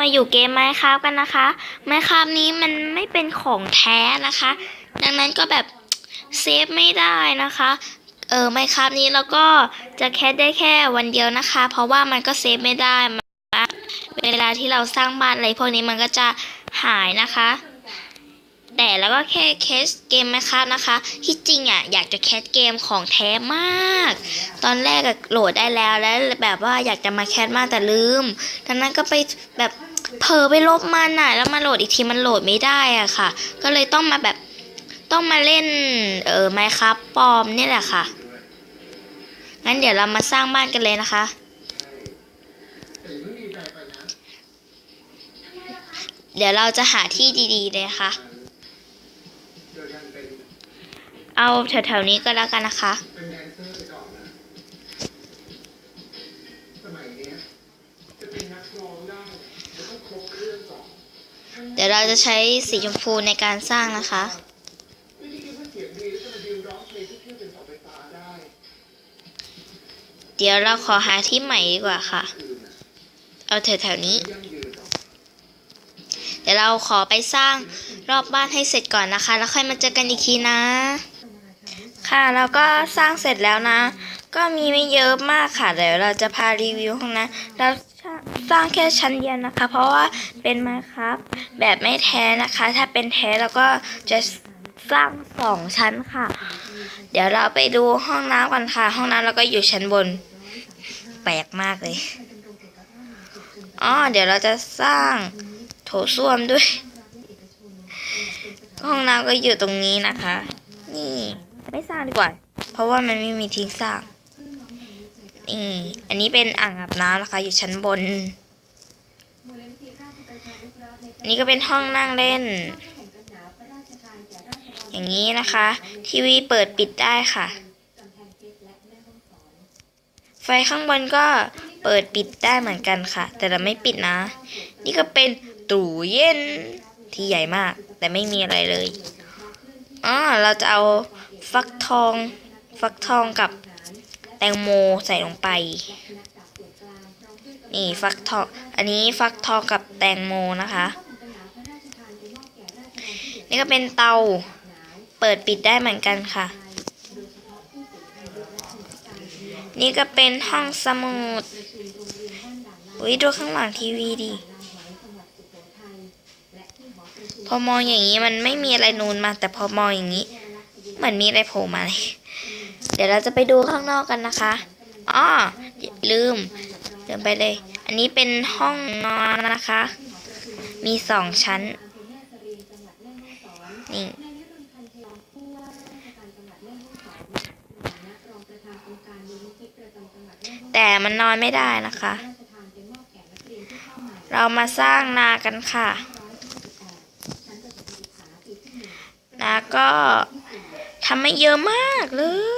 มาอยู่เกมไมค์ครับกันนะคะไมค์ครับนี้มันไม่เป็นของแท้นะคะ ดังนั้นก็แบบเซฟไม่ได้นะคะ เออไมค์ครับนี้เราก็จะแคสได้แค่วันเดียวนะคะ เพราะว่ามันก็เซฟไม่ได้มันเวลาที่เราสร้างบ้านอะไรพวกนี้มันก็จะหายนะคะแต่แล้วก็แค่แคสเกมไหมครับนะคะ ที่จริงอะอยากจะแคสเกมของแท้มาก ตอนแรกโหลดได้แล้วแล้วแบบว่าอยากจะมาแคสมากแต่ลืมดังนั้นก็ไปแบบ เผลอไปลบมันน่ะแล้วมาโหลดอีกทีมันโหลดไม่ได้อะค่ะ ก็เลยต้องมาแบบต้องมาเล่นเออไมครับปลอมเนี่ยแหละค่ะ งั้นเดี๋ยวเรามาสร้างบ้านกันเลยนะคะ เดี๋ยวเราจะหาที่ดีๆเลยค่ะ เอาแถวๆนี้ก็แล้วกันนะคะ เราจะใช้สีชมพูในการสร้างนะคะ เดี๋ยวเราขอหาที่ใหม่ดีกว่าค่ะ เอาแถวๆนี้ เดี๋ยวเราขอไปสร้างรอบบ้านให้เสร็จก่อนนะคะ แล้วค่อยมาเจอกันอีกทีนะ ค่ะเราก็สร้างเสร็จแล้วนะ ก็มีไม่เยอะมากค่ะเดี๋ยวเราจะพารีวิวห้องนะเรา สร้างแค่ชั้นเดียวนะคะ เพราะว่าเป็นมาครับ แบบไม่แท้นะคะ ถ้าเป็นแท้เราก็จะสร้างสองชั้นค่ะ เดี๋ยวเราไปดูห้องน้ำกันค่ะ ห้องน้ำเราก็อยู่ชั้นบน แปลกมากเลยอ๋อเดี๋ยวเราจะสร้างโถส้วมด้วย ห้องน้ำก็อยู่ตรงนี้นะคะ นี่ไม่สร้างดีกว่า เพราะว่ามันไม่มีที่สร้าง นี่อันนี้เป็นอ่างอาบน้ำนะคะ อยู่ชั้นบน อันนี้ก็เป็นห้องนั่งเล่น อย่างนี้นะคะ ทีวีเปิดปิดได้ค่ะ ไฟข้างบนก็เปิดปิดได้เหมือนกันค่ะ แต่เราไม่ปิดนะ นี่ก็เป็นตู้เย็นที่ใหญ่มาก แต่ไม่มีอะไรเลยอ๋อเราจะเอาฟักทอง ฟักทองกับ แตงโมใส่ลงไป นี่ฟักทองอันนี้ฟักทองกับแตงโมนะคะ นี่ก็เป็นเตาเปิดปิดได้เหมือนกันค่ะ นี่ก็เป็นห้องสมุดอุ้ยดูข้างหลังทีวีดิพอมองอย่างนี้มันไม่มีอะไรนูนมา แต่พอมองอย่างนี้เหมือนมีอะไรโผล่มาเลย เดี๋ยวเราจะไปดูข้างนอกกันนะคะอ๋อลืมลืมไปเลย อันนี้เป็นห้องนอนนะคะ มีสองชั้น นี่แต่มันนอนไม่ได้นะคะ เรามาสร้างนากันค่ะ นาก็ทำไม่เยอะมากเลย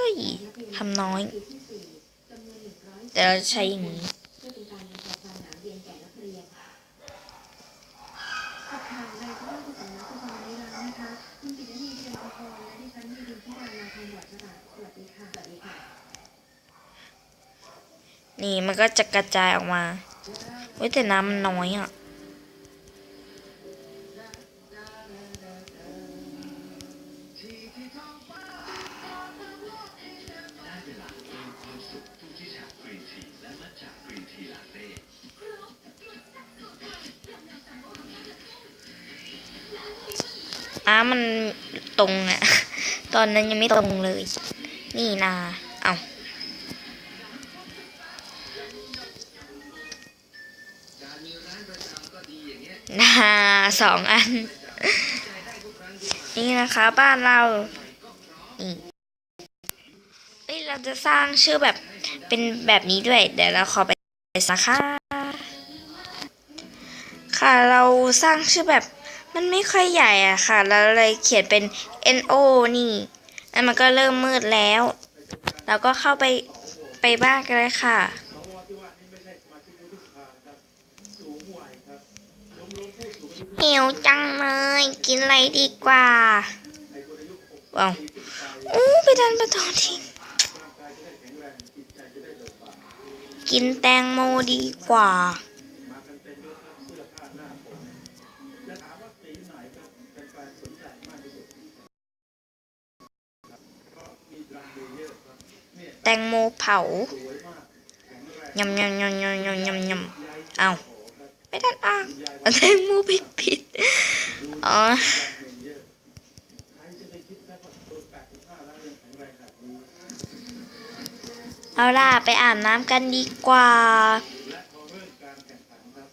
ทำน้อย แต่เราใช้อย่างนี้นี่มันก็จะกระจายออกมาเว้ยแต่น้ำมันน้อยอะ น้ำมันตรงอะตอนนั้นยังไม่ตรงเลย นี่นาเอานาสองอัน นี่นะคะบ้านเรานี่เอ้ยเราจะสร้างชื่อแบบ เป็นแบบนี้ด้วย เดี๋ยวเราขอไปสักค่ะ ค่ะเราสร้างชื่อแบบมันไม่ค่อยใหญ่อะค่ะ เราเลยเขียนเป็น N O นี่แล้วมันก็เริ่มมืดแล้ว เราก็เข้าไปไปบ้านกันเลยค่ะ หิวจังเลย กินอะไรดีกว่าว้าวอู้ไปดันประตูทิ้ง กินแตงโมดีกว่าเสื้อผ้าหน้าผมจะถามหนครับเป็นแฟนสนใจมากที่สุดครับก็มีดรัมเบเยอร์ครับเนี่ยแตงโมเผายมากแข็งแรงยำยำยำยำยำยำยำเอาโอ้ครับไม่ทันอ่าแตงโมผิดผิดอ๋อ เอาล่ะ ไปอาบน้ำกันดีกว่าและพอเริ่มการแข่งขันครับ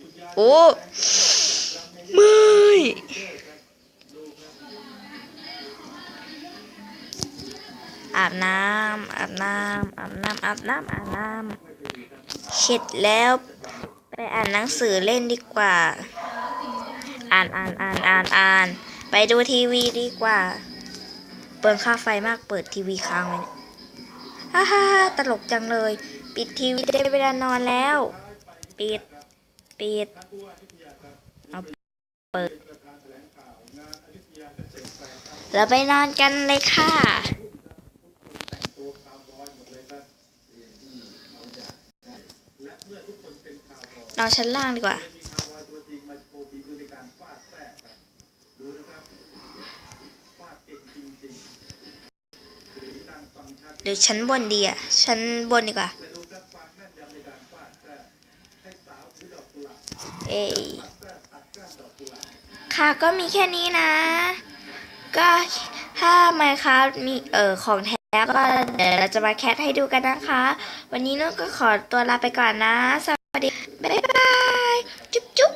คุณยายโอ้ไม่อาบน้ำอาบน้ำอาบน้ำอาบน้ำอาบน้ำเสร็จแล้ว ไปอ่านหนังสือเล่นดีกว่า อ่านอ่านอ่านอ่านอ่าน ไปดูทีวีดีกว่า เปิดค่าไฟมากเปิดทีวีค้างไว้ ฮ่าฮ่าฮาตลกจังเลย ปิดทีวีได้เวลานอนแล้ว ปิด ปิด เอาเปิดแล้วไปนอนกันเลยค่ะนอนชั้นล่างดีกว่า หรือชั้นบนดีอะ ชั้นบนดีกว่า เอ้ยค่ะก็มีแค่นี้นะ ก็ถ้าไมครับมีเอ่อของแท้ก็เดี๋ยวเราจะมาแคทให้ดูกันนะคะ วันนี้นุ่นก็ขอตัวลาไปก่อนนะ สวัสดี บ๊ายบาย จุ๊บจุ๊บ